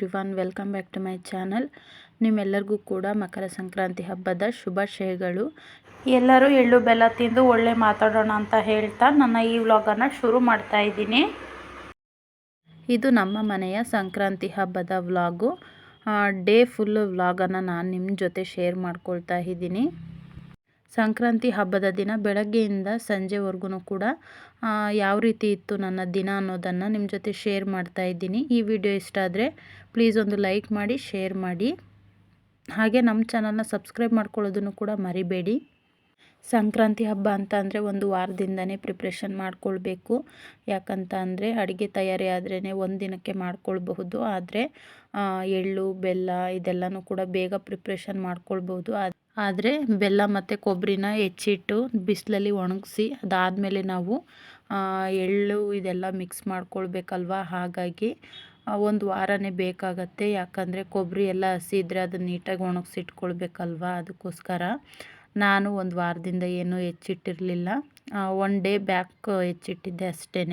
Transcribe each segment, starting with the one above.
Hello everyone welcome back to my channel ನಿಮ್ಮೆಲ್ಲರಿಗೂ ಕೂಡ ಮಕರ ಸಂಕ್ರಾಂತಿ ಹಬ್ಬದ ಶುಭಾಶಯಗಳು. ಎಲ್ಲರೂ ಎಳ್ಳು ಬೆಲ್ಲ ತಿಂದು ಒಳ್ಳೆ ಮಾತಾಡೋಣ ಅಂತ ಹೇಳ್ತಾ ನನ್ನ ಈ ವ್ಲಾಗನ್ನು ಶುರು ಮಾಡ್ತಾ ಇದ್ದೀನಿ. ಇದು ನಮ್ಮ ಮನೆಯ ಸಂಕ್ರಾಂತಿ ಹಬ್ಬದ ವ್ಲಾಗು. ಡೇ ಫುಲ್ ವ್ಲಾಗನ್ನು ನಾನು ನಿಮ್ಮ ಜೊತೆ ಶೇರ್ ಮಾಡ್ಕೊಳ್ತಾ ಇದ್ದೀನಿ. ಸಂಕ್ರಾಂತಿ ಹಬ್ಬದ ದಿನ ಬೆಳಗ್ಗೆಯಿಂದ ಸಂಜೆವರೆಗೂ ಕೂಡ ಯಾವ ರೀತಿ ಇತ್ತು ನನ್ನ ದಿನ ಅನ್ನೋದನ್ನು ನಿಮ್ಮ ಜೊತೆ ಶೇರ್ ಮಾಡ್ತಾ ಇದ್ದೀನಿ. ಈ ವಿಡಿಯೋ ಇಷ್ಟ ಆದರೆ ಪ್ಲೀಸ್ ಒಂದು ಲೈಕ್ ಮಾಡಿ ಶೇರ್ ಮಾಡಿ. ಹಾಗೆ ನಮ್ಮ ಚಾನಲ್ನ ಸಬ್ಸ್ಕ್ರೈಬ್ ಮಾಡ್ಕೊಳ್ಳೋದನ್ನು ಕೂಡ ಮರಿಬೇಡಿ. ಸಂಕ್ರಾಂತಿ ಹಬ್ಬ ಅಂತ ಅಂದರೆ ಒಂದು ವಾರದಿಂದನೇ ಪ್ರಿಪ್ರೇಷನ್ ಮಾಡ್ಕೊಳ್ಬೇಕು. ಯಾಕಂತ ಅಂದರೆ ಅಡುಗೆ ತಯಾರಿ ಆದ್ರೇ ಒಂದು ದಿನಕ್ಕೆ ಮಾಡ್ಕೊಳ್ಬಹುದು. ಆದರೆ ಎಳ್ಳು, ಬೆಲ್ಲ ಇದೆಲ್ಲನೂ ಕೂಡ ಬೇಗ ಪ್ರಿಪ್ರೇಷನ್ ಮಾಡ್ಕೊಳ್ಬೋದು ಆದರೆ ಬೆಲ್ಲ ಮತ್ತು ಕೊಬ್ಬರಿನ ಹೆಚ್ಚಿಟ್ಟು ಬಿಸಿಲಲ್ಲಿ ಒಣಗಿಸಿ ಅದಾದಮೇಲೆ ನಾವು ಎಳ್ಳು ಇದೆಲ್ಲ ಮಿಕ್ಸ್ ಮಾಡ್ಕೊಳ್ಬೇಕಲ್ವ? ಹಾಗಾಗಿ ಒಂದು ವಾರನೇ ಬೇಕಾಗತ್ತೆ. ಯಾಕಂದರೆ ಕೊಬ್ಬರಿ ಎಲ್ಲ ಹಸಿ ಇದ್ದರೆ ಅದನ್ನ ನೀಟಾಗಿ ಒಣಗಿಸಿಟ್ಕೊಳ್ಬೇಕಲ್ವ? ಅದಕ್ಕೋಸ್ಕರ. ನಾನು ಒಂದು ವಾರದಿಂದ ಏನೂ ಹೆಚ್ಚಿಟ್ಟಿರಲಿಲ್ಲ. ಒನ್ ಡೇ ಬ್ಯಾಕ್ ಹೆಚ್ಚಿಟ್ಟಿದ್ದೆ ಅಷ್ಟೇ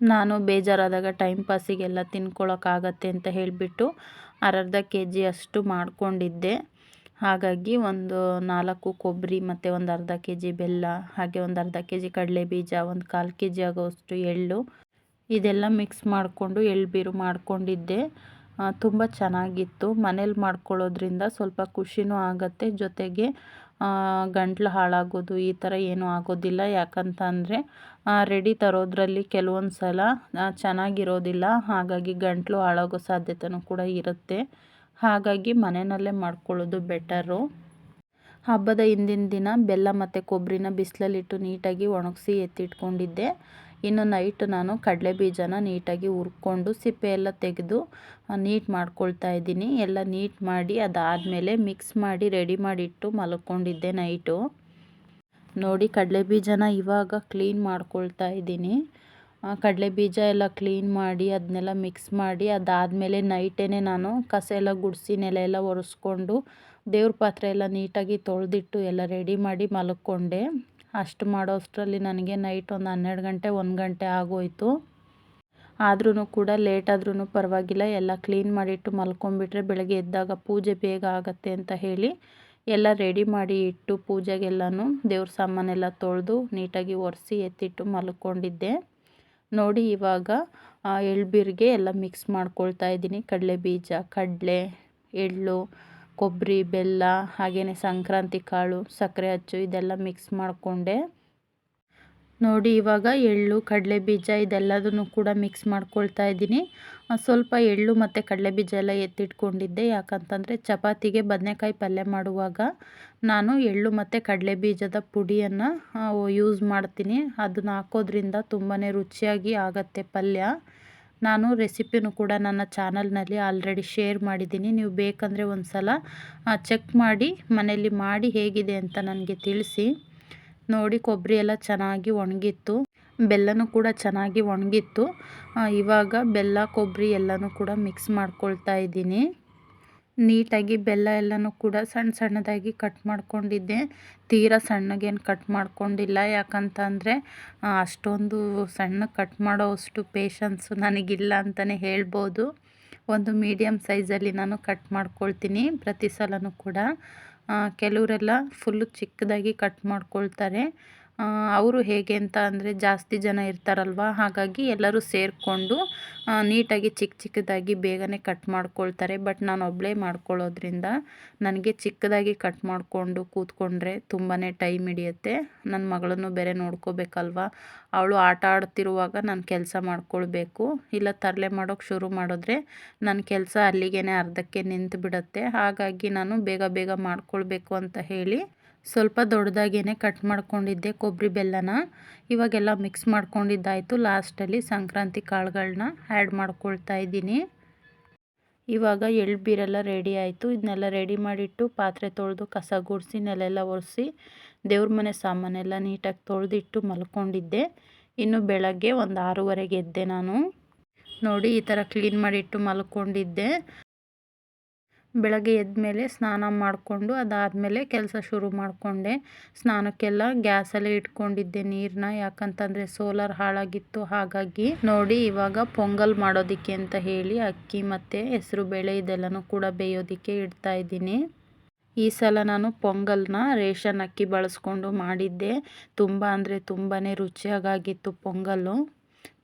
ನಾನು ಬೇಜಾರಾದಾಗ ಟೈಮ್ ಪಾಸಿಗೆಲ್ಲ ತಿನ್ಕೊಳ್ಳೋಕ್ಕಾಗತ್ತೆ ಅಂತ ಹೇಳಿಬಿಟ್ಟು ಅರ್ಧ ಕೆ ಜಿ ಅಷ್ಟು ಮಾಡಿಕೊಂಡಿದ್ದೆ. ಹಾಗಾಗಿ ಒಂದು ನಾಲ್ಕು ಕೊಬ್ಬರಿ ಮತ್ತು ಒಂದು ಅರ್ಧ ಕೆ ಜಿ ಬೆಲ್ಲ, ಹಾಗೆ ಒಂದು ಅರ್ಧ ಕೆ ಜಿ ಕಡಲೆ ಬೀಜ, ಒಂದು ಕಾಲು ಕೆ ಜಿ ಆಗೋಷ್ಟು ಎಳ್ಳು, ಇದೆಲ್ಲ ಮಿಕ್ಸ್ ಮಾಡಿಕೊಂಡು ಎಳ್ಳು ಬೀರು ಮಾಡ್ಕೊಂಡಿದ್ದೆ. ತುಂಬ ಚೆನ್ನಾಗಿತ್ತು. ಮನೇಲಿ ಮಾಡ್ಕೊಳ್ಳೋದ್ರಿಂದ ಸ್ವಲ್ಪ ಖುಷಿನೂ ಆಗುತ್ತೆ. ಜೊತೆಗೆ ಗಂಟ್ಲು ಹಾಳಾಗೋದು ಈ ಥರ ಏನೂ ಆಗೋದಿಲ್ಲ. ಯಾಕಂತ ಅಂದರೆ ರೆಡಿ ತರೋದ್ರಲ್ಲಿ ಕೆಲವೊಂದು ಸಲ ಚೆನ್ನಾಗಿರೋದಿಲ್ಲ. ಹಾಗಾಗಿ ಗಂಟ್ಲು ಹಾಳಾಗೋ ಸಾಧ್ಯತೆಯೂ ಕೂಡ ಇರುತ್ತೆ. ಹಾಗಾಗಿ ಮನೆಯಲ್ಲೇ ಮಾಡ್ಕೊಳ್ಳೋದು ಬೆಟರು. ಹಬ್ಬದ ಹಿಂದಿನ ದಿನ ಬೆಲ್ಲ ಮತ್ತು ಕೊಬ್ಬರಿನ ಬಿಸಿಲಲ್ಲಿಟ್ಟು ನೀಟಾಗಿ ಒಣಗಿಸಿ ಎತ್ತಿಟ್ಕೊಂಡಿದ್ದೆ. ಇನ್ನು ನೈಟ್ ನಾನು ಕಡಲೆ ಬೀಜನ ನೀಟಾಗಿ ಹುರ್ಕೊಂಡು ಸಿಪ್ಪೆ ಎಲ್ಲ ತೆಗೆದು ನೀಟ್ ಮಾಡ್ಕೊಳ್ತಾ ಇದ್ದೀನಿ. ಎಲ್ಲ ನೀಟ್ ಮಾಡಿ ಅದಾದಮೇಲೆ ಮಿಕ್ಸ್ ಮಾಡಿ ರೆಡಿ ಮಾಡಿಟ್ಟು ಮಲ್ಕೊಂಡಿದ್ದೆ ನೈಟು ನೋಡಿ ಕಡಲೆ ಬೀಜನ ಇವಾಗ ಕ್ಲೀನ್ ಮಾಡ್ಕೊಳ್ತಾ ಇದ್ದೀನಿ. ಕಡಲೆ ಬೀಜ ಎಲ್ಲ ಕ್ಲೀನ್ ಮಾಡಿ ಅದನ್ನೆಲ್ಲ ಮಿಕ್ಸ್ ಮಾಡಿ ಅದಾದಮೇಲೆ ನೈಟೇ ನಾನು ಕಸ ಎಲ್ಲ ಗುಡಿಸಿ ನೆಲ ಎಲ್ಲ ಒರೆಸ್ಕೊಂಡು ದೇವ್ರ ಪಾತ್ರೆ ಎಲ್ಲ ನೀಟಾಗಿ ತೊಳೆದಿಟ್ಟು ಎಲ್ಲ ರೆಡಿ ಮಾಡಿ ಮಲ್ಕೊಂಡೆ. ಅಷ್ಟು ಮಾಡೋಷ್ಟರಲ್ಲಿ ನನಗೆ ನೈಟ್ ಒಂದು ಹನ್ನೆರಡು ಗಂಟೆ, ಒಂದು ಗಂಟೆ ಆಗೋಯಿತು. ಆದ್ರೂ ಕೂಡ ಲೇಟ್ ಆದ್ರೂ ಪರವಾಗಿಲ್ಲ, ಎಲ್ಲ ಕ್ಲೀನ್ ಮಾಡಿಟ್ಟು ಮಲ್ಕೊಂಡ್ಬಿಟ್ರೆ ಬೆಳಗ್ಗೆ ಎದ್ದಾಗ ಪೂಜೆ ಬೇಗ ಆಗತ್ತೆ ಅಂತ ಹೇಳಿ ಎಲ್ಲ ರೆಡಿ ಮಾಡಿ ಇಟ್ಟು ಪೂಜೆಗೆಲ್ಲನೂ ದೇವ್ರ ಸಾಮಾನೆಲ್ಲ ತೊಳೆದು ನೀಟಾಗಿ ಒರೆಸಿ ಎತ್ತಿಟ್ಟು ಮಲ್ಕೊಂಡಿದ್ದೆ. ನೋಡಿ ಇವಾಗ ಎಳ್ಬೀರಿಗೆ ಎಲ್ಲ ಮಿಕ್ಸ್ ಮಾಡ್ಕೊಳ್ತಾ ಇದ್ದೀನಿ. ಕಡಲೆ ಬೀಜ ಕಡಲೆ, ಎಳ್ಳು ಕೊಬ್ಬರಿ, ಬೆಲ್ಲ ಹಾಗೆಯೇ ಸಂಕ್ರಾಂತಿ ಕಾಳು, ಸಕ್ಕರೆ ಅಚ್ಚು ಇದೆಲ್ಲ ಮಿಕ್ಸ್ ಮಾಡಿಕೊಂಡೆ. ನೋಡಿ ಇವಾಗ ಎಳ್ಳು ಕಡಲೆ ಬೀಜ ಇದೆಲ್ಲದನ್ನು ಕೂಡ ಮಿಕ್ಸ್ ಮಾಡ್ಕೊಳ್ತಾ ಇದ್ದೀನಿ. ಸ್ವಲ್ಪ ಎಳ್ಳು ಮತ್ತು ಕಡಲೆ ಬೀಜ ಎಲ್ಲ ಎತ್ತಿಟ್ಕೊಂಡಿದ್ದೆ. ಯಾಕಂತಂದರೆ ಚಪಾತಿಗೆ ಬದನೆಕಾಯಿ ಪಲ್ಯ ಮಾಡುವಾಗ ನಾನು ಎಳ್ಳು ಮತ್ತು ಕಡಲೆ ಬೀಜದ ಪುಡಿಯನ್ನು ಯೂಸ್ ಮಾಡ್ತೀನಿ. ಅದನ್ನು ಹಾಕೋದ್ರಿಂದ ತುಂಬಾ ರುಚಿಯಾಗಿ ಆಗುತ್ತೆ ಪಲ್ಯ. ನಾನು ರೆಸಿಪಿನೂ ಕೂಡ ನನ್ನ ಚಾನಲ್ನಲ್ಲಿ ಆಲ್ರೆಡಿ ಶೇರ್ ಮಾಡಿದ್ದೀನಿ. ನೀವು ಬೇಕಂದರೆ ಒಂದು ಸಲ ಚೆಕ್ ಮಾಡಿ, ಮನೆಯಲ್ಲಿ ಮಾಡಿ ಹೇಗಿದೆ ಅಂತ ನನಗೆ ತಿಳಿಸಿ. ನೋಡಿ, ಕೊಬ್ಬರಿ ಎಲ್ಲ ಚೆನ್ನಾಗಿ ಒಣಗಿತ್ತು. ಬೆಲ್ಲನೂ ಕೂಡ ಚೆನ್ನಾಗಿ ಒಣಗಿತ್ತು. ಇವಾಗ ಬೆಲ್ಲ, ಕೊಬ್ಬರಿ ಎಲ್ಲನೂ ಕೂಡ ಮಿಕ್ಸ್ ಮಾಡ್ಕೊಳ್ತಾ ಇದ್ದೀನಿ. ನೀಟಾಗಿ ಬೆಲ್ಲ ಎಲ್ಲನೂ ಕೂಡ ಸಣ್ಣ ಸಣ್ಣದಾಗಿ ಕಟ್ ಮಾಡ್ಕೊಂಡಿದ್ದೆ. ತೀರಾ ಸಣ್ಣಗೇನು ಕಟ್ ಮಾಡ್ಕೊಂಡಿಲ್ಲ. ಯಾಕಂತಂದರೆ ಅಷ್ಟೊಂದು ಸಣ್ಣ ಕಟ್ ಮಾಡೋ ಅಷ್ಟು ಪೇಷನ್ಸು ನನಗಿಲ್ಲ ಅಂತಲೇ ಹೇಳ್ಬೋದು. ಒಂದು ಮೀಡಿಯಮ್ ಸೈಜಲ್ಲಿ ನಾನು ಕಟ್ ಮಾಡ್ಕೊಳ್ತೀನಿ ಪ್ರತಿ ಸಲವೂ ಕೂಡ. ಕೆಲವರೆಲ್ಲ ಫುಲ್ಲು ಚಿಕ್ಕದಾಗಿ ಕಟ್ ಮಾಡ್ಕೊಳ್ತಾರೆ. ಅವರು ಹೇಗೆ ಅಂತ ಅಂದರೆ ಜಾಸ್ತಿ ಜನ ಇರ್ತಾರಲ್ವ? ಹಾಗಾಗಿ ಎಲ್ಲರೂ ಸೇರಿಕೊಂಡು ನೀಟಾಗಿ ಚಿಕ್ಕ ಚಿಕ್ಕದಾಗಿ ಬೇಗನೆ ಕಟ್ ಮಾಡ್ಕೊಳ್ತಾರೆ. ಬಟ್ ನಾನು ಒಬ್ಬಳೇ ಮಾಡ್ಕೊಳ್ಳೋದ್ರಿಂದ ನನಗೆ ಚಿಕ್ಕದಾಗಿ ಕಟ್ ಮಾಡಿಕೊಂಡು ಕೂತ್ಕೊಂಡ್ರೆ ತುಂಬಾ ಟೈಮ್ ಹಿಡಿಯುತ್ತೆ. ನನ್ನ ಮಗಳನ್ನು ಬೇರೆ ನೋಡ್ಕೋಬೇಕಲ್ವ? ಅವಳು ಆಟ ಆಡ್ತಿರುವಾಗ ನಾನು ಕೆಲಸ ಮಾಡ್ಕೊಳ್ಬೇಕು. ಇಲ್ಲ ತರಲೆ ಮಾಡೋಕೆ ಶುರು ಮಾಡಿದ್ರೆ ನನ್ನ ಕೆಲಸ ಅಲ್ಲಿಗೇ ಅರ್ಧಕ್ಕೆ ನಿಂತು ಬಿಡುತ್ತೆ ಹಾಗಾಗಿ ನಾನು ಬೇಗ ಬೇಗ ಮಾಡ್ಕೊಳ್ಬೇಕು ಅಂತ ಹೇಳಿ ಸ್ವಲ್ಪ ದೊಡ್ಡದಾಗೇ ಕಟ್ ಮಾಡ್ಕೊಂಡಿದ್ದೆ ಕೊಬ್ಬರಿ ಬೆಲ್ಲನ. ಇವಾಗೆಲ್ಲ ಮಿಕ್ಸ್ ಮಾಡ್ಕೊಂಡಿದ್ದಾಯಿತು. ಲಾಸ್ಟಲ್ಲಿ ಸಂಕ್ರಾಂತಿ ಕಾಳುಗಳನ್ನ ಆ್ಯಡ್ ಮಾಡ್ಕೊಳ್ತಾ ಇದ್ದೀನಿ. ಇವಾಗ ಎಳ್ಳು ಬೀರೆಲ್ಲ ರೆಡಿ ಆಯಿತು. ಇದನ್ನೆಲ್ಲ ರೆಡಿ ಮಾಡಿಟ್ಟು ಪಾತ್ರೆ ತೊಳೆದು ಕಸ ಗುಡಿಸಿ ನೆಲೆಲ್ಲ ಒರೆಸಿ, ದೇವ್ರ ಮನೆ ಸಾಮಾನೆಲ್ಲ ನೀಟಾಗಿ ತೊಳೆದಿಟ್ಟು ಮಲ್ಕೊಂಡಿದ್ದೆ. ಇನ್ನು ಬೆಳಗ್ಗೆ ಒಂದು ಆರೂವರೆಗೆ ಎದ್ದೆ ನಾನು. ನೋಡಿ ಈ ಥರ ಕ್ಲೀನ್ ಮಾಡಿಟ್ಟು ಮಲ್ಕೊಂಡಿದ್ದೆ. ಬೆಳಗ್ಗೆ ಎದ್ಮೇಲೆ ಸ್ನಾನ ಮಾಡಿಕೊಂಡು ಅದಾದಮೇಲೆ ಕೆಲಸ ಶುರು ಮಾಡಿಕೊಂಡೆ. ಸ್ನಾನಕ್ಕೆಲ್ಲ ಗ್ಯಾಸಲ್ಲೇ ಇಟ್ಕೊಂಡಿದ್ದೆ ನೀರನ್ನ ಯಾಕಂತಂದರೆ ಸೋಲಾರ್ ಹಾಳಾಗಿತ್ತು, ಹಾಗಾಗಿ ನೋಡಿ ಇವಾಗ ಪೊಂಗಲ್ ಮಾಡೋದಕ್ಕೆ ಅಂತ ಹೇಳಿ ಅಕ್ಕಿ ಮತ್ತು ಹೆಸರು ಬೇಳೆ ಇದೆಲ್ಲನೂ ಕೂಡ ಬೇಯೋದಕ್ಕೆ ಇಡ್ತಾ ಇದ್ದೀನಿ. ಈ ಸಲ ನಾನು ಪೊಂಗಲ್ನ ರೇಷನ್ ಅಕ್ಕಿ ಬಳಸ್ಕೊಂಡು ಮಾಡಿದ್ದೆ. ತುಂಬ ಅಂದರೆ ತುಂಬಾ ರುಚಿಯಾಗಿತ್ತು ಪೊಂಗಲ್ಲು.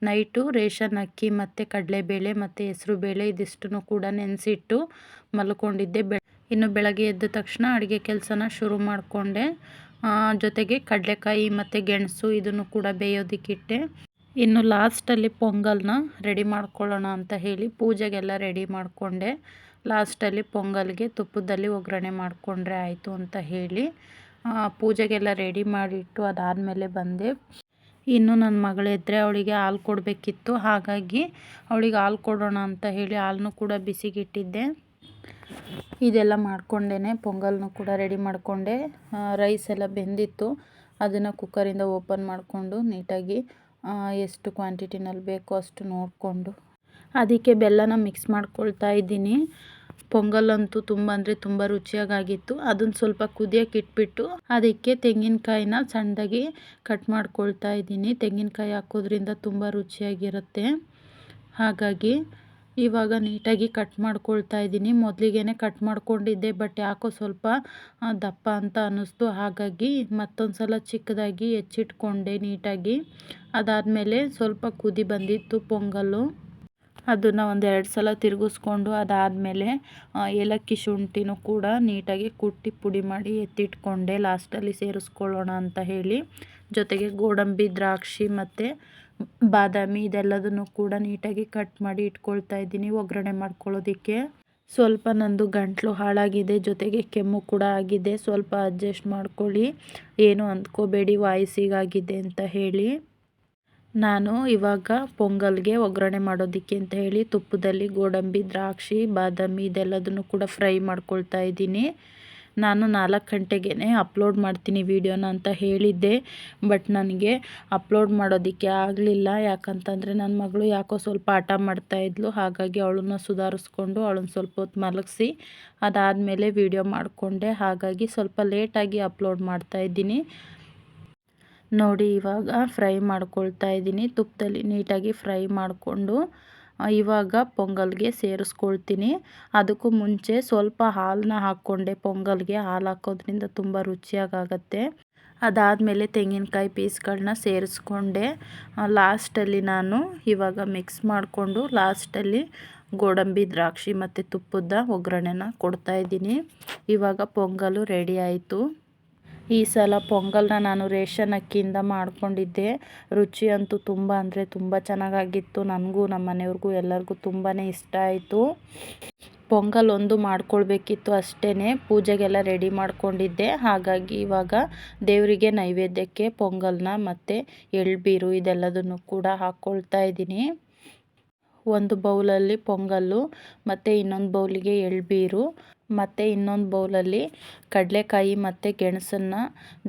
ನೈಟು, ರೇಷನ್, ಅಕ್ಕಿ ಮತ್ತು ಕಡಲೆಬೇಳೆ ಮತ್ತು ಹೆಸರು ಬೇಳೆ ಇದಿಷ್ಟನ್ನು ಕೂಡ ನೆನೆಸಿಟ್ಟು ಮಲ್ಕೊಂಡಿದ್ದೆ. ಬೆ ಇನ್ನು ಬೆಳಗ್ಗೆ ಎದ್ದ ತಕ್ಷಣ ಅಡುಗೆ ಕೆಲಸನ ಶುರು ಮಾಡಿಕೊಂಡೆ. ಜೊತೆಗೆ ಕಡಲೆಕಾಯಿ ಮತ್ತು ಗೆಣಸು ಇದನ್ನು ಕೂಡ ಬೇಯೋದಕ್ಕಿಟ್ಟೆ ಇನ್ನು ಲಾಸ್ಟಲ್ಲಿ ಪೊಂಗಲ್ನ ರೆಡಿ ಮಾಡ್ಕೊಳ್ಳೋಣ ಅಂತ ಹೇಳಿ ಪೂಜೆಗೆಲ್ಲ ರೆಡಿ ಮಾಡಿಕೊಂಡೆ. ಲಾಸ್ಟಲ್ಲಿ ಪೊಂಗಲ್ಗೆ ತುಪ್ಪದಲ್ಲಿ ಒಗ್ಗರಣೆ ಮಾಡಿಕೊಂಡ್ರೆ ಆಯಿತು ಅಂತ ಹೇಳಿ ಪೂಜೆಗೆಲ್ಲ ರೆಡಿ ಮಾಡಿಟ್ಟು ಅದಾದಮೇಲೆ ಬಂದೆ. ಇನ್ನು ನನ್ನ ಮಗಳಿದ್ರೆ ಅವಳಿಗೆ ಹಾಲು ಕೊಡಬೇಕಿತ್ತು. ಹಾಗಾಗಿ ಅವಳಿಗೆ ಹಾಲು ಕೊಡೋಣ ಅಂತ ಹೇಳಿ ಹಾಲನ್ನು ಕೂಡ ಬಿಸಿಗಿಟ್ಟಿದ್ದೆ. ಇದೆಲ್ಲ ಮಾಡ್ಕೊಂಡೇ ಪೊಂಗಲ್ನು ಕೂಡ ರೆಡಿ ಮಾಡಿಕೊಂಡೆ. ರೈಸ್ ಎಲ್ಲ ಬೆಂದಿತ್ತು. ಅದನ್ನು ಕುಕ್ಕರಿಂದ ಓಪನ್ ಮಾಡಿಕೊಂಡು ನೀಟಾಗಿ ಎಷ್ಟು ಕ್ವಾಂಟಿಟಿನಲ್ಲಿ ಬೇಕೋ ಅಷ್ಟು ನೋಡಿಕೊಂಡು. ಅದಕ್ಕೆ ಬೆಲ್ಲನ ಮಿಕ್ಸ್ ಮಾಡ್ಕೊಳ್ತಾ ಇದ್ದೀನಿ. ಪೊಂಗಲ್ ಅಂತೂ ತುಂಬ ಅಂದರೆ ತುಂಬ ರುಚಿಯಾಗಿತ್ತು ಅದನ್ನು ಸ್ವಲ್ಪ ಕುದಿಯೋಕೆ ಇಟ್ಬಿಟ್ಟು ಅದಕ್ಕೆ ತೆಂಗಿನಕಾಯಿನ ಸಣ್ಣದಾಗಿ ಕಟ್ ಮಾಡ್ಕೊಳ್ತಾ ಇದ್ದೀನಿ. ತೆಂಗಿನಕಾಯಿ ಹಾಕೋದ್ರಿಂದ ತುಂಬ ರುಚಿಯಾಗಿರುತ್ತೆ. ಹಾಗಾಗಿ ಇವಾಗ ನೀಟಾಗಿ ಕಟ್ ಮಾಡ್ಕೊಳ್ತಾ ಇದ್ದೀನಿ. ಮೊದಲಿಗೆ ಕಟ್ ಮಾಡ್ಕೊಂಡಿದ್ದೆ ಬಟ್ ಯಾಕೋ ಸ್ವಲ್ಪ ದಪ್ಪ ಅಂತ ಅನ್ನಿಸ್ತು. ಹಾಗಾಗಿ ಮತ್ತೊಂದು ಸಲ ಚಿಕ್ಕದಾಗಿ ಹೆಚ್ಚಿಟ್ಕೊಂಡೆ ನೀಟಾಗಿ. ಅದಾದಮೇಲೆ ಸ್ವಲ್ಪ ಕುದಿ ಬಂದಿತ್ತು ಪೊಂಗಲ್ಲು ಅದನ್ನು ಒಂದು ಎರಡು ಸಲ ತಿರುಗಿಸ್ಕೊಂಡು ಅದಾದಮೇಲೆ ಏಲಕ್ಕಿ ಶುಂಠಿನೂ ಕೂಡ ನೀಟಾಗಿ ಕುಟ್ಟಿ ಪುಡಿ ಮಾಡಿ ಎತ್ತಿಟ್ಕೊಂಡೆ ಲಾಸ್ಟಲ್ಲಿ ಸೇರಿಸ್ಕೊಳ್ಳೋಣ ಅಂತ ಹೇಳಿ. ಜೊತೆಗೆ ಗೋಡಂಬಿ, ದ್ರಾಕ್ಷಿ ಮತ್ತು ಬಾದಾಮಿ ಇದೆಲ್ಲದನ್ನು ಕೂಡ ನೀಟಾಗಿ ಕಟ್ ಮಾಡಿ ಇಟ್ಕೊಳ್ತಾ ಇದ್ದೀನಿ, ಒಗ್ಗರಣೆ ಮಾಡ್ಕೊಳ್ಳೋದಕ್ಕೆ. ಸ್ವಲ್ಪ ನಂದು ಗಂಟಲು ಹಾಳಾಗಿದೆ, ಜೊತೆಗೆ ಕೆಮ್ಮು ಕೂಡ ಆಗಿದೆ, ಸ್ವಲ್ಪ ಅಡ್ಜಸ್ಟ್ ಮಾಡ್ಕೊಳ್ಳಿ. ಏನು ಅಂದ್ಕೋಬೇಡಿ ವಾಯ್ಸಿಗಾಗಿದೆ ಅಂತ ಹೇಳಿ. ನಾನು ಇವಾಗ ಪೊಂಗಲ್ಗೆ ಒಗ್ಗರಣೆ ಮಾಡೋದಕ್ಕೆ ಅಂತ ಹೇಳಿ ತುಪ್ಪದಲ್ಲಿ ಗೋಡಂಬಿ, ದ್ರಾಕ್ಷಿ, ಬಾದಾಮಿ ಇದೆಲ್ಲದನ್ನು ಕೂಡ ಫ್ರೈ ಮಾಡ್ಕೊಳ್ತಾ ಇದ್ದೀನಿ. ನಾನು ನಾಲ್ಕು ಗಂಟೆಗೇ ಅಪ್ಲೋಡ್ ಮಾಡ್ತೀನಿ ವೀಡಿಯೋನ ಅಂತ ಹೇಳಿದ್ದೆ. ಬಟ್ ನನಗೆ ಅಪ್ಲೋಡ್ ಮಾಡೋದಕ್ಕೆ ಆಗಲಿಲ್ಲ. ಯಾಕಂತಂದರೆ ನನ್ನ ಮಗಳು ಯಾಕೋ ಸ್ವಲ್ಪ ಆಟ ಮಾಡ್ತಾಯಿದ್ಲು ಹಾಗಾಗಿ ಅವಳನ್ನ ಸುಧಾರಿಸ್ಕೊಂಡು ಅವಳನ್ನ ಸ್ವಲ್ಪ ಹೊತ್ತು ಮಲಗಿಸಿ ಅದಾದಮೇಲೆ ವೀಡಿಯೋ ಮಾಡಿಕೊಂಡೆ. ಹಾಗಾಗಿ ಸ್ವಲ್ಪ ಲೇಟಾಗಿ ಅಪ್ಲೋಡ್ ಮಾಡ್ತಾಯಿದ್ದೀನಿ ನೋಡಿ ಇವಾಗ ಫ್ರೈ ಮಾಡ್ಕೊಳ್ತಾ ಇದ್ದೀನಿ. ತುಪ್ಪದಲ್ಲಿ ನೀಟಾಗಿ ಫ್ರೈ ಮಾಡಿಕೊಂಡು ಇವಾಗ ಪೊಂಗಲ್ಗೆ ಸೇರಿಸ್ಕೊಳ್ತೀನಿ. ಅದಕ್ಕೂ ಮುಂಚೆ ಸ್ವಲ್ಪ ಹಾಲನ್ನ ಹಾಕ್ಕೊಂಡೆ. ಪೊಂಗಲ್ಗೆ ಹಾಲು ಹಾಕೋದ್ರಿಂದ ತುಂಬ ರುಚಿಯಾಗತ್ತೆ ಅದಾದಮೇಲೆ ತೆಂಗಿನಕಾಯಿ ಪೀಸ್ಗಳನ್ನ ಸೇರಿಸ್ಕೊಂಡೆ. ಲಾಸ್ಟಲ್ಲಿ ನಾನು ಇವಾಗ ಮಿಕ್ಸ್ ಮಾಡಿಕೊಂಡು ಲಾಸ್ಟಲ್ಲಿ ಗೋಡಂಬಿ, ದ್ರಾಕ್ಷಿ ಮತ್ತು ತುಪ್ಪದ ಒಗ್ಗರಣೆನ ಕೊಡ್ತಾಯಿದ್ದೀನಿ ಇವಾಗ ಪೊಂಗಲು ರೆಡಿ ಆಯಿತು. ಈ ಸಲ ಪೊಂಗಲ್ನ ನಾನು ರೇಷನ್ ಅಕ್ಕಿಯಿಂದ ಮಾಡ್ಕೊಂಡಿದ್ದೆ. ರುಚಿ ಅಂತೂ ತುಂಬ ಅಂದರೆ ತುಂಬ ಚೆನ್ನಾಗಾಗಿತ್ತು. ನನಗೂ ನಮ್ಮ ಮನೆಯವ್ರಿಗೂ ಎಲ್ಲರಿಗೂ ತುಂಬಾ ಇಷ್ಟ ಆಯಿತು. ಪೊಂಗಲ್ ಒಂದು ಮಾಡ್ಕೊಳ್ಬೇಕಿತ್ತು ಅಷ್ಟೇ ಪೂಜೆಗೆಲ್ಲ ರೆಡಿ ಮಾಡ್ಕೊಂಡಿದ್ದೆ. ಹಾಗಾಗಿ ಇವಾಗ ದೇವರಿಗೆ ನೈವೇದ್ಯಕ್ಕೆ ಪೊಂಗಲ್ನ ಮತ್ತು ಎಳ್ಬೀರು ಇದೆಲ್ಲದನ್ನು ಕೂಡ ಹಾಕ್ಕೊಳ್ತಾ ಇದ್ದೀನಿ. ಒಂದು ಬೌಲಲ್ಲಿ ಪೊಂಗಲ್ಲು, ಮತ್ತು ಇನ್ನೊಂದು ಬೌಲಿಗೆ ಎಳ್ಬೀರು. ಮತ್ತು ಇನ್ನೊಂದು ಬೌಲಲ್ಲಿ ಕಡಲೆಕಾಯಿ ಮತ್ತು ಗೆಣಸನ್ನು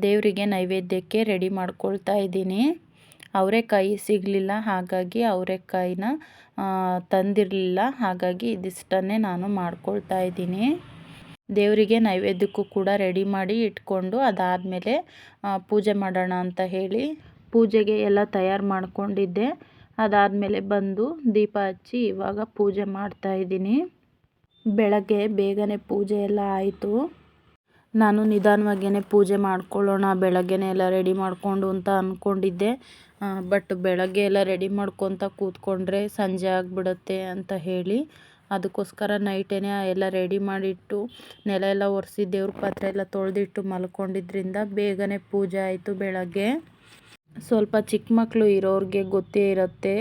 ದೇವರಿಗೆ ನೈವೇದ್ಯಕ್ಕೆ ರೆಡಿ ಮಾಡ್ಕೊಳ್ತಾ ಇದ್ದೀನಿ. ಅವರೆಕಾಯಿ ಸಿಗಲಿಲ್ಲ, ಹಾಗಾಗಿ ಅವರೆಕಾಯಿನ ತಂದಿರಲಿಲ್ಲ, ಹಾಗಾಗಿ ಇದಿಷ್ಟನ್ನೇ ನಾನು ಮಾಡ್ಕೊಳ್ತಾ ಇದ್ದೀನಿ. ದೇವರಿಗೆ ನೈವೇದ್ಯಕ್ಕೂ ಕೂಡ ರೆಡಿ ಮಾಡಿ ಇಟ್ಕೊಂಡು ಅದಾದಮೇಲೆ ಪೂಜೆ ಮಾಡೋಣ ಅಂತ ಹೇಳಿ ಪೂಜೆಗೆ ಎಲ್ಲ ತಯಾರು ಮಾಡ್ಕೊಂಡಿದ್ದೆ. ಅದಾದಮೇಲೆ ಬಂದು ದೀಪ ಹಚ್ಚಿ ಇವಾಗ ಪೂಜೆ ಮಾಡ್ತಾಯಿದ್ದೀನಿ ಬೆಳಗ್ಗೆ ಬೇಗನೆ ಪೂಜೆ ಎಲ್ಲ ಆಯಿತು. ನಾನು ನಿಧಾನವಾಗಿಯೇ ಪೂಜೆ ಮಾಡ್ಕೊಳ್ಳೋಣ, ಬೆಳಗ್ಗೆನೇ ಎಲ್ಲ ರೆಡಿ ಮಾಡಿಕೊಂಡು ಅಂತ ಅಂದ್ಕೊಂಡಿದ್ದೆ ಬಟ್ ಬೆಳಗ್ಗೆ ಎಲ್ಲ ರೆಡಿ ಮಾಡ್ಕೊತ ಕೂತ್ಕೊಂಡ್ರೆ ಸಂಜೆ ಆಗಿಬಿಡುತ್ತೆ ಅಂತ ಹೇಳಿ, ಅದಕ್ಕೋಸ್ಕರ ನೈಟೇನೆ ಎಲ್ಲ ರೆಡಿ ಮಾಡಿಟ್ಟು, ನೆಲ ಎಲ್ಲ ಒರೆಸಿ ದೇವ್ರ ಪಾತ್ರೆ ಎಲ್ಲ ತೊಳೆದಿಟ್ಟು ಮಲ್ಕೊಂಡಿದ್ರಿಂದ ಬೇಗನೆ ಪೂಜೆ ಆಯಿತು ಬೆಳಗ್ಗೆ. ಸ್ವಲ್ಪ ಚಿಕ್ಕ ಮಕ್ಕಳು ಇರೋರಿಗೆ ಗೊತ್ತೇ ಇರುತ್ತೆ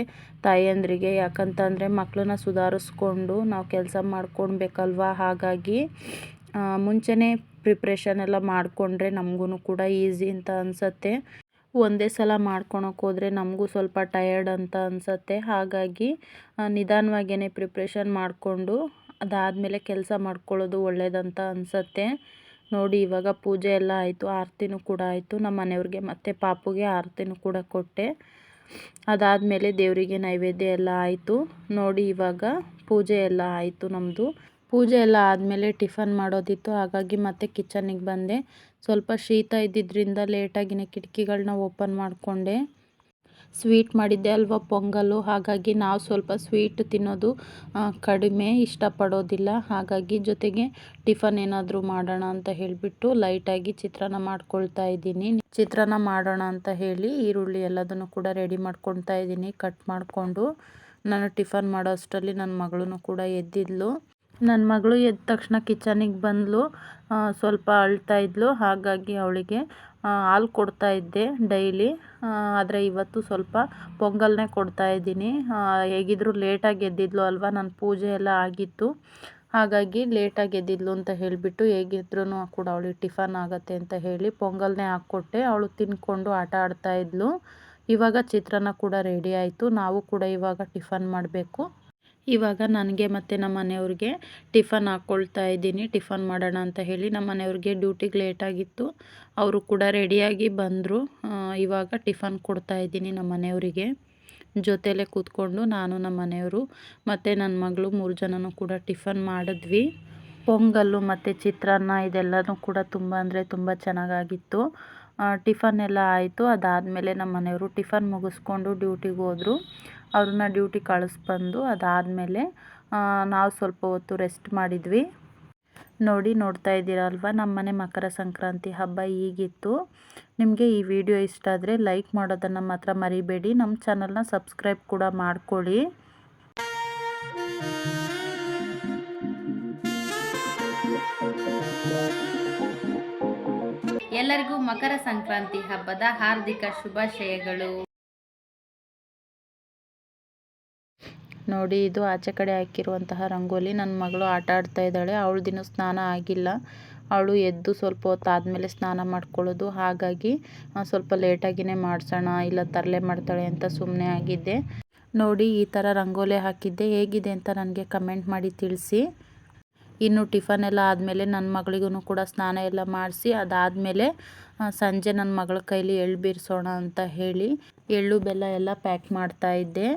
ತಾಯಂದ್ರಿಗೆ. ಯಾಕಂತಂದರೆ ಮಕ್ಕಳನ್ನ ಸುಧಾರಿಸ್ಕೊಂಡು ನಾವು ಕೆಲಸ ಮಾಡ್ಕೊಳ್ಬೇಕಲ್ವ ಹಾಗಾಗಿ ಮುಂಚೆನೇ ಪ್ರಿಪ್ರೇಷನ್ ಎಲ್ಲ ಮಾಡಿಕೊಂಡ್ರೆ ನಮಗೂ ಕೂಡ ಈಸಿ ಅಂತ ಅನಿಸತ್ತೆ. ಒಂದೇ ಸಲ ಮಾಡ್ಕೊಳಕ್ಕೆ ಹೋದರೆ ನಮಗೂ ಸ್ವಲ್ಪ ಟಯರ್ಡ್ ಅಂತ ಅನಿಸತ್ತೆ. ಹಾಗಾಗಿ ನಿಧಾನವಾಗೇ ಪ್ರಿಪ್ರೇಷನ್ ಮಾಡಿಕೊಂಡು ಅದಾದಮೇಲೆ ಕೆಲಸ ಮಾಡ್ಕೊಳ್ಳೋದು ಒಳ್ಳೆಯದಂತ ಅನಿಸತ್ತೆ. ನೋಡಿ ಇವಾಗ ಪೂಜೆ ಎಲ್ಲ ಆಯಿತು, ಆರತಿನೂ ಕೂಡ ಆಯಿತು. ನಮ್ಮ ಮನೆಯವ್ರಿಗೆ ಮತ್ತು ಪಾಪುಗೆ ಆರತಿನೂ ಕೂಡ ಕೊಟ್ಟೆ. ಅದಾದಮೇಲೆ ದೇವರಿಗೆ ನೈವೇದ್ಯ ಎಲ್ಲ ಆಯಿತು. ನೋಡಿ ಇವಾಗ ಪೂಜೆ ಎಲ್ಲ ಆಯಿತು ನಮ್ಮದು ಪೂಜೆ ಎಲ್ಲ ಆದಮೇಲೆ ಟಿಫನ್ ಮಾಡೋದಿತ್ತು, ಹಾಗಾಗಿ ಮತ್ತೆ ಕಿಚನಿಗೆ ಬಂದೆ. ಸ್ವಲ್ಪ ಶೀತ ಇದ್ದಿದ್ದರಿಂದ ಲೇಟಾಗಿನೇ ಕಿಟಕಿಗಳನ್ನ ಓಪನ್ ಮಾಡಿಕೊಂಡೆ. ಸ್ವೀಟ್ ಮಾಡಿದ್ದೆ ಅಲ್ವಾ ಪೊಂಗಲ್ಲು ಹಾಗಾಗಿ ನಾವು ಸ್ವಲ್ಪ ಸ್ವೀಟ್ ತಿನ್ನೋದು ಕಡಿಮೆ ಇಷ್ಟಪಡೋದಿಲ್ಲ. ಹಾಗಾಗಿ ಜೊತೆಗೆ ಟಿಫನ್ ಏನಾದರೂ ಮಾಡೋಣ ಅಂತ ಹೇಳಿಬಿಟ್ಟು ಲೈಟಾಗಿ ಚಿತ್ರಾನ್ನ ಮಾಡ್ಕೊಳ್ತಾ ಇದ್ದೀನಿ. ಚಿತ್ರಾನ್ನ ಮಾಡೋಣ ಅಂತ ಹೇಳಿ ಈರುಳ್ಳಿ ಎಲ್ಲದನ್ನು ಕೂಡ ರೆಡಿ ಮಾಡ್ಕೊಳ್ತಾ ಇದ್ದೀನಿ, ಕಟ್ ಮಾಡಿಕೊಂಡು. ನಾನು ಟಿಫನ್ ಮಾಡೋ ಅಷ್ಟರಲ್ಲಿ ನನ್ನ ಮಗಳೂ ಕೂಡ ಎದ್ದಿದ್ಲು. ನನ್ನ ಮಗಳು ಎದ್ದ ತಕ್ಷಣ ಕಿಚನಿಗೆ ಬಂದಳು ಸ್ವಲ್ಪ ಅಳ್ತಾ ಇದ್ಲು. ಹಾಗಾಗಿ ಅವಳಿಗೆ ಹಾಲು ಕೊಡ್ತಾ ಇದ್ದೆ ಡೈಲಿ. ಆದರೆ ಇವತ್ತು ಸ್ವಲ್ಪ ಪೊಂಗಲ್ನೇ ಕೊಡ್ತಾ ಇದ್ದೀನಿ. ಹೇಗಿದ್ರು ಲೇಟಾಗಿ ಎದ್ದಿದ್ಲು ಅಲ್ವಾ? ನನ್ನ ಪೂಜೆ ಎಲ್ಲ ಆಗಿತ್ತು. ಹಾಗಾಗಿ ಲೇಟಾಗಿ ಎದ್ದಿದ್ಲು ಅಂತ ಹೇಳಿಬಿಟ್ಟು ಹೇಗಿದ್ರೂ ಕೂಡ ಅವಳಿಗೆ ಟಿಫನ್ ಆಗುತ್ತೆ ಅಂತ ಹೇಳಿ ಪೊಂಗಲ್ನೇ ಹಾಕ್ಕೊಟ್ಟೆ. ಅವಳು ತಿನ್ಕೊಂಡು ಆಟ ಆಡ್ತಾ ಇವಾಗ ಚಿತ್ರಾನ್ನ ಕೂಡ ರೆಡಿ ಆಯಿತು. ನಾವು ಕೂಡ ಇವಾಗ ಟಿಫನ್ ಮಾಡಬೇಕು. ಇವಾಗ ನನಗೆ ಮತ್ತು ನಮ್ಮ ಮನೆಯವ್ರಿಗೆ ಟಿಫನ್ ಹಾಕ್ಕೊಳ್ತಾ ಇದ್ದೀನಿ. ಟಿಫನ್ ಮಾಡೋಣ ಅಂತ ಹೇಳಿ ನಮ್ಮ ಮನೆಯವ್ರಿಗೆ ಡ್ಯೂಟಿಗೆ ಲೇಟಾಗಿತ್ತು ಅವರು ಕೂಡ ರೆಡಿಯಾಗಿ ಬಂದರು. ಇವಾಗ ಟಿಫನ್ ಕೊಡ್ತಾ ಇದ್ದೀನಿ ನಮ್ಮ ಮನೆಯವರಿಗೆ. ಜೊತೆಯಲ್ಲೇ ಕೂತ್ಕೊಂಡು ನಾನು, ನಮ್ಮ ಮನೆಯವರು ಮತ್ತು ನನ್ನ ಮಗಳು ಮೂರು ಜನನೂ ಕೂಡ ಟಿಫನ್ ಮಾಡಿದ್ವಿ. ಪೊಂಗಲ್ಲು ಮತ್ತು ಚಿತ್ರಾನ್ನ ಇದೆಲ್ಲನೂ ಕೂಡ ತುಂಬ ಅಂದರೆ ತುಂಬ ಚೆನ್ನಾಗಾಗಿತ್ತು. ಟಿಫನ್ ಎಲ್ಲ ಆಯಿತು. ಅದಾದಮೇಲೆ ನಮ್ಮ ಮನೆಯವರು ಟಿಫನ್ ಮುಗಿಸ್ಕೊಂಡು ಡ್ಯೂಟಿಗೆ ಹೋದರು. ಅವ್ರನ್ನ ಡ್ಯೂಟಿ ಕಳಿಸ್ಬಂದು ಅದಾದಮೇಲೆ ನಾವು ಸ್ವಲ್ಪ ಹೊತ್ತು ರೆಸ್ಟ್ ಮಾಡಿದ್ವಿ. ನೋಡಿ, ನೋಡ್ತಾ ಇದ್ದೀರಲ್ವ? ನಮ್ಮ ಮನೆ ಮಕರ ಸಂಕ್ರಾಂತಿ ಹಬ್ಬ ಹೀಗಿತ್ತು ನಿಮಗೆ ಈ ವಿಡಿಯೋ ಇಷ್ಟ ಆದರೆ ಲೈಕ್ ಮಾಡೋದನ್ನು ಮಾತ್ರ ಮರಿಬೇಡಿ. ನಮ್ಮ ಚಾನಲ್ನ ಸಬ್ಸ್ಕ್ರೈಬ್ ಕೂಡ ಮಾಡ್ಕೊಳ್ಳಿ. ಎಲ್ಲರಿಗೂ ಮಕರ ಸಂಕ್ರಾಂತಿ ಹಬ್ಬದ ಹಾರ್ದಿಕ ಶುಭಾಶಯಗಳು. ನೋಡಿ, ಇದು ಆಚೆ ಕಡೆ ಹಾಕಿರುವಂತಹ ರಂಗೋಲಿ. ನನ್ನ ಮಗಳು ಆಟ ಆಡ್ತಾ ಇದ್ದಾಳೆ. ದಿನ ಸ್ನಾನ ಆಗಿಲ್ಲ. ಅವಳು ಎದ್ದು ಸ್ವಲ್ಪ ಹೊತ್ತು ಆದಮೇಲೆ ಸ್ನಾನ ಮಾಡ್ಕೊಳ್ಳೋದು. ಹಾಗಾಗಿ ಸ್ವಲ್ಪ ಲೇಟಾಗಿಯೇ ಮಾಡಿಸೋಣ, ಇಲ್ಲ ತರಲೆ ಮಾಡ್ತಾಳೆ ಅಂತ ಸುಮ್ಮನೆ ಆಗಿದ್ದೆ. ನೋಡಿ, ಈ ಥರ ರಂಗೋಲಿ ಹಾಕಿದ್ದೆ. ಹೇಗಿದೆ ಅಂತ ನನಗೆ ಕಮೆಂಟ್ ಮಾಡಿ ತಿಳಿಸಿ. ಇನ್ನು ಟಿಫನ್ ಎಲ್ಲ ಆದಮೇಲೆ ನನ್ನ ಮಗಳಿಗೂ ಕೂಡ ಸ್ನಾನ ಎಲ್ಲ ಮಾಡಿಸಿ ಅದಾದಮೇಲೆ ಸಂಜೆ ನನ್ನ ಮಗಳ ಕೈಲಿ ಎಳ್ಳು ಬೀರಿಸೋಣ ಅಂತ ಹೇಳಿ ಎಳ್ಳು ಬೆಲ್ಲ ಎಲ್ಲ ಪ್ಯಾಕ್ ಮಾಡ್ತಾ ಇದ್ದೆ.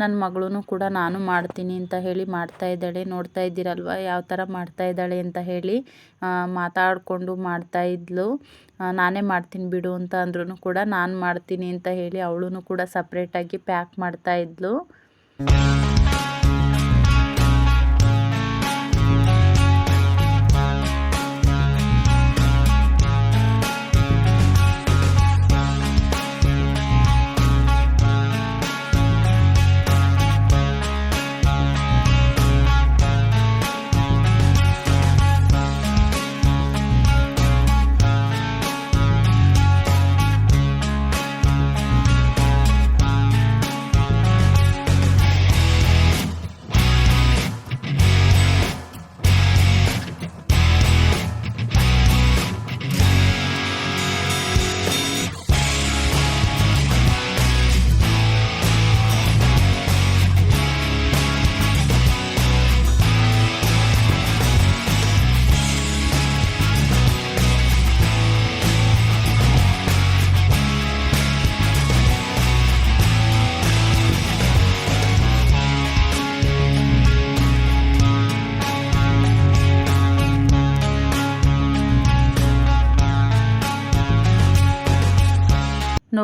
ನನ್ನ ಮಗಳೂ ಕೂಡ ನಾನು ಮಾಡ್ತೀನಿ ಅಂತ ಹೇಳಿ ಮಾಡ್ತಾ ಇದ್ದಾಳೆ. ನೋಡ್ತಾ ಇದ್ದೀರಲ್ವ ಯಾವ ಥರ ಮಾಡ್ತಾ ಇದ್ದಾಳೆ ಅಂತ ಹೇಳಿ ಮಾತಾಡಿಕೊಂಡು ಮಾಡ್ತಾ ಇದ್ಲು. ನಾನೇ ಮಾಡ್ತೀನಿ ಬಿಡು ಅಂತ ಅಂದ್ರೂ ಕೂಡ ನಾನು ಮಾಡ್ತೀನಿ ಅಂತ ಹೇಳಿ ಅವಳೂ ಕೂಡ ಸಪ್ರೇಟಾಗಿ ಪ್ಯಾಕ್ ಮಾಡ್ತಾ ಇದ್ಲು.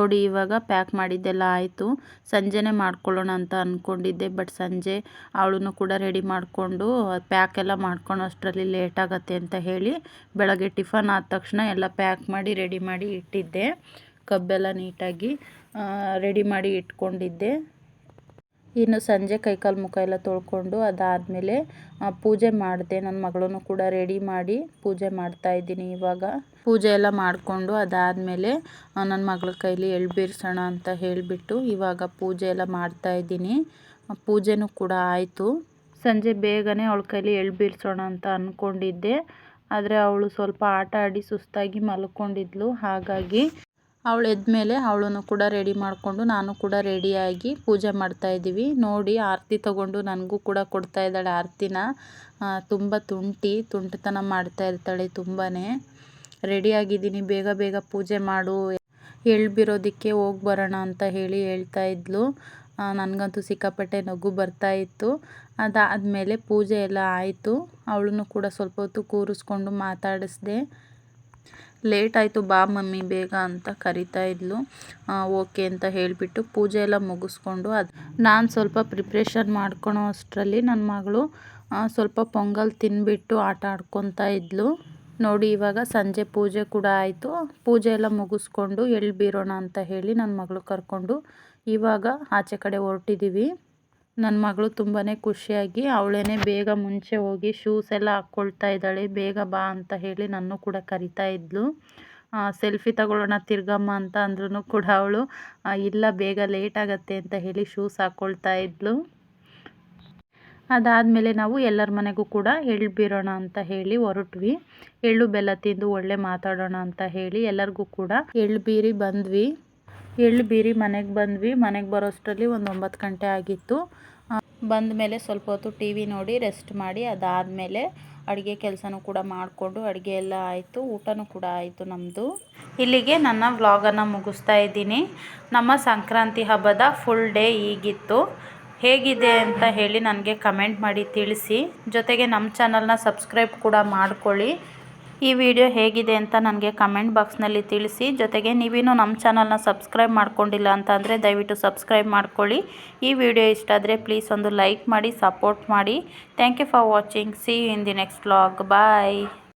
ನೋಡಿ ಇವಾಗ ಪ್ಯಾಕ್ ಮಾಡಿದ್ದೆಲ್ಲ ಆಯಿತು. ಸಂಜೆನೇ ಮಾಡ್ಕೊಳ್ಳೋಣ ಅಂತ ಅಂದ್ಕೊಂಡಿದ್ದೆ ಬಟ್ ಸಂಜೆ ಅವಳನ್ನು ಕೂಡ ರೆಡಿ ಮಾಡಿಕೊಂಡು ಪ್ಯಾಕ್ ಎಲ್ಲ ಮಾಡ್ಕೊಂಡು ಅಷ್ಟರಲ್ಲಿ ಲೇಟ್ ಆಗುತ್ತೆ ಅಂತ ಹೇಳಿ ಬೆಳಗ್ಗೆ ಟಿಫನ್ ಆದ ತಕ್ಷಣ ಎಲ್ಲ ಪ್ಯಾಕ್ ಮಾಡಿ ರೆಡಿ ಮಾಡಿ ಇಟ್ಟಿದ್ದೆ. ಕಬ್ಬೆಲ್ಲ ನೀಟಾಗಿ ರೆಡಿ ಮಾಡಿ ಇಟ್ಕೊಂಡಿದ್ದೆ. ಇನ್ನು ಸಂಜೆ ಕೈಕಾಲು ಮುಖ ಎಲ್ಲ ತೊಳ್ಕೊಂಡು ಅದಾದಮೇಲೆ ಪೂಜೆ ಮಾಡಿದೆ. ನನ್ನ ಮಗಳನ್ನು ಕೂಡ ರೆಡಿ ಮಾಡಿ ಪೂಜೆ ಮಾಡ್ತಾ ಇದ್ದೀನಿ ಇವಾಗ. ಪೂಜೆ ಎಲ್ಲ ಮಾಡಿಕೊಂಡು ಅದಾದಮೇಲೆ ನನ್ನ ಮಗಳ ಕೈಲಿ ಎಳ್ ಬೀರ್ಸೋಣ ಅಂತ ಹೇಳಿಬಿಟ್ಟು ಇವಾಗ ಪೂಜೆ ಎಲ್ಲ ಮಾಡ್ತಾ ಇದ್ದೀನಿ. ಪೂಜೆನೂ ಕೂಡ ಆಯಿತು. ಸಂಜೆ ಬೇಗನೆ ಅವಳ ಕೈಲಿ ಎಳ್ ಬೀರ್ಸೋಣ ಅಂತ ಅಂದ್ಕೊಂಡಿದ್ದೆ ಆದರೆ ಅವಳು ಸ್ವಲ್ಪ ಆಟ ಆಡಿ ಸುಸ್ತಾಗಿ ಮಲ್ಕೊಂಡಿದ್ಲು. ಹಾಗಾಗಿ ಅವಳು ಎದ್ಮೇಲೆ ಅವಳನ್ನು ಕೂಡ ರೆಡಿ ಮಾಡಿಕೊಂಡು ನಾನು ಕೂಡ ರೆಡಿಯಾಗಿ ಪೂಜೆ ಮಾಡ್ತಾ ಇದ್ದೀವಿ. ನೋಡಿ, ಆರತಿ ತೊಗೊಂಡು ನನಗೂ ಕೂಡ ಕೊಡ್ತಾ ಇದ್ದಾಳೆ ಆರತಿನ. ತುಂಬ ತುಂಟಿ, ತುಂಟತನ ಮಾಡ್ತಾ ಇರ್ತಾಳೆ ತುಂಬಾ ರೆಡಿಯಾಗಿದ್ದೀನಿ, ಬೇಗ ಬೇಗ ಪೂಜೆ ಮಾಡು ಎಳ್ಬಿರೋದಕ್ಕೆ ಹೋಗಿ ಬರೋಣ ಅಂತ ಹೇಳಿ ಹೇಳ್ತಾ ಇದ್ಲು. ನನಗಂತೂ ಸಿಕ್ಕಾಪಟ್ಟೆ ನಗು ಬರ್ತಾ ಇತ್ತು. ಅದಾದಮೇಲೆ ಪೂಜೆ ಎಲ್ಲ ಆಯಿತು. ಅವಳನ್ನು ಕೂಡ ಸ್ವಲ್ಪ ಹೊತ್ತು ಕೂರಿಸ್ಕೊಂಡು ಮಾತಾಡಿಸ್ದೆ. ಲೇಟ್ ಆಯಿತು ಬಾ ಮಮ್ಮಿ, ಬೇಗ ಅಂತ ಕರಿತಾ ಇದ್ಲು. ಓಕೆ ಅಂತ ಹೇಳಿಬಿಟ್ಟು ಪೂಜೆ ಎಲ್ಲ ಮುಗಿಸ್ಕೊಂಡು ಅದು ನಾನು ಸ್ವಲ್ಪ ಪ್ರಿಪ್ರೇಷನ್ ಮಾಡ್ಕೊಳೋ ಅಷ್ಟರಲ್ಲಿ ನನ್ನ ಮಗಳು ಸ್ವಲ್ಪ ಪೊಂಗಲ್ ತಿನ್ಬಿಟ್ಟು ಆಟ ಆಡ್ಕೊತಾ ಇದ್ಲು. ನೋಡಿ, ಇವಾಗ ಸಂಜೆ ಪೂಜೆ ಕೂಡ ಆಯಿತು. ಪೂಜೆ ಎಲ್ಲ ಮುಗಿಸ್ಕೊಂಡು ಎಳ್ಳು ಬೀರೋಣ ಅಂತ ಹೇಳಿ ನನ್ನ ಮಗಳು ಕರ್ಕೊಂಡು ಇವಾಗ ಆಚೆ ಕಡೆ ಹೊರಟಿದ್ದೀವಿ ನನ್ನ ಮಗಳು ತುಂಬಾ ಖುಷಿಯಾಗಿ ಅವಳೇನೆ ಬೇಗ ಮುಂಚೆ ಹೋಗಿ ಶೂಸ್ ಎಲ್ಲ ಹಾಕ್ಕೊಳ್ತಾ ಇದ್ದಾಳೆ, ಬೇಗ ಬಾ ಅಂತ ಹೇಳಿ ನನ್ನ ಕೂಡ ಕರಿತಾ ಇದ್ಲು. ಸೆಲ್ಫಿ ತಗೊಳ್ಳೋಣ ತಿರ್ಗಮ್ಮ ಅಂತ ಅಂದ್ರೂ ಕೂಡ ಅವಳು ಇಲ್ಲ ಬೇಗ ಲೇಟ್ ಆಗತ್ತೆ ಅಂತ ಹೇಳಿ ಶೂಸ್ ಹಾಕ್ಕೊಳ್ತಾ ಇದ್ಲು. ಅದಾದಮೇಲೆ ನಾವು ಎಲ್ಲರ ಮನೆಗೂ ಕೂಡ ಎಳ್ಳು ಬೀರೋಣ ಅಂತ ಹೇಳಿ ಹೊರಟ್ವಿ. ಎಳ್ಳು ಬೆಲ್ಲ ತಿಂದು ಒಳ್ಳೆ ಮಾತಾಡೋಣ ಅಂತ ಹೇಳಿ ಎಲ್ಲರಿಗೂ ಕೂಡ ಎಳ್ಳು ಬೀರಿ ಬಂದ್ವಿ. ಎಳ್ಳು ಬೀರಿ ಮನೆಗೆ ಬಂದ್ವಿ. ಮನೆಗೆ ಬರೋಷ್ಟರಲ್ಲಿ ಒಂದು ಒಂಬತ್ತು ಗಂಟೆ ಆಗಿತ್ತು. ಬಂದ ಮೇಲೆ ಸ್ವಲ್ಪ ಹೊತ್ತು ಟಿ ವಿ ನೋಡಿ ರೆಸ್ಟ್ ಮಾಡಿ, ಅದಾದಮೇಲೆ ಅಡುಗೆ ಕೆಲಸನೂ ಕೂಡ ಮಾಡಿಕೊಂಡು ಅಡುಗೆ ಎಲ್ಲ ಆಯಿತು, ಊಟನೂ ಕೂಡ ಆಯಿತು ನಮ್ಮದು ಇಲ್ಲಿಗೆ ನನ್ನ ವ್ಲಾಗನ್ನು ಮುಗಿಸ್ತಾ ಇದ್ದೀನಿ. ನಮ್ಮ ಸಂಕ್ರಾಂತಿ ಹಬ್ಬದ ಫುಲ್ ಡೇ ಈಗಿತ್ತು. ಹೇಗಿದೆ ಅಂತ ಹೇಳಿ ನನಗೆ ಕಮೆಂಟ್ ಮಾಡಿ ತಿಳಿಸಿ. ಜೊತೆಗೆ ನಮ್ಮ ಚಾನಲ್ನ ಸಬ್ಸ್ಕ್ರೈಬ್ ಕೂಡ ಮಾಡ್ಕೊಳ್ಳಿ. ಈ ವಿಡಿಯೋ ಹೇಗಿದೆ ಅಂತ ನನಗೆ ಕಮೆಂಟ್ ಬಾಕ್ಸ್ನಲ್ಲಿ ತಿಳಿಸಿ. ಜೊತೆಗೆ ನೀವಿನ್ನೂ ನಮ್ಮ ಚಾನಲ್ನ ಸಬ್ಸ್ಕ್ರೈಬ್ ಮಾಡ್ಕೊಂಡಿಲ್ಲ ಅಂತ ಅಂದರೆ ದಯವಿಟ್ಟು ಸಬ್ಸ್ಕ್ರೈಬ್ ಮಾಡ್ಕೊಳ್ಳಿ. ಈ ವಿಡಿಯೋ ಇಷ್ಟ ಆದರೆ ಪ್ಲೀಸ್ ಒಂದು ಲೈಕ್ ಮಾಡಿ, ಸಪೋರ್ಟ್ ಮಾಡಿ. Thank you for watching. See you in the next vlog. Bye.